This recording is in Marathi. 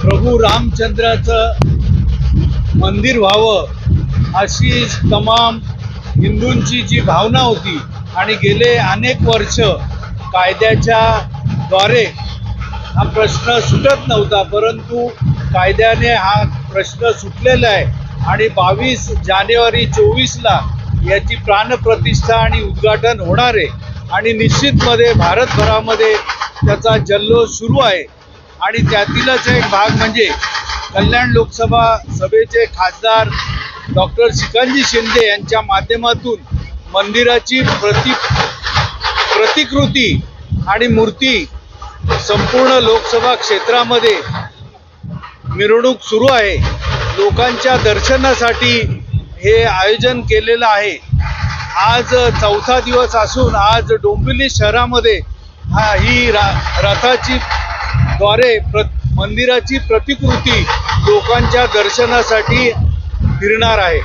प्रभू रामचंद्राचं मंदिर व्हावं अशी तमाम हिंदूंची जी भावना होती आणि गेले अनेक वर्ष कायद्याच्या द्वारे हा प्रश्न सुटत नव्हता परंतु कायद्याने हा प्रश्न सुटलेला आहे आणि बावीस जानेवारी चोवीसला याची प्राणप्रतिष्ठा आणि उद्घाटन होणार आहे. आणि निश्चितमध्ये भारतभरामध्ये त्याचा जल्लोष सुरू आहे. आणि त्यातीलच एक भाग म्हणजे कल्याण लोकसभा सभेचे खासदार डॉक्टर शिकंजी शिंदे यांच्या माध्यमातून मंदिराची प्रति प्रतिकृती आणि मूर्ती संपूर्ण लोकसभा क्षेत्रामध्ये मिरवणूक सुरू आहे. लोकांच्या दर्शनासाठी हे आयोजन केलेलं आहे. आज चौथा दिवस असून आज डोंबिवली शहरामध्ये हा ही रा रथाची द्वारे प्र मंदिराची प्रतिकृती लोकांच्या दर्शनासाठी फिरणार आहे.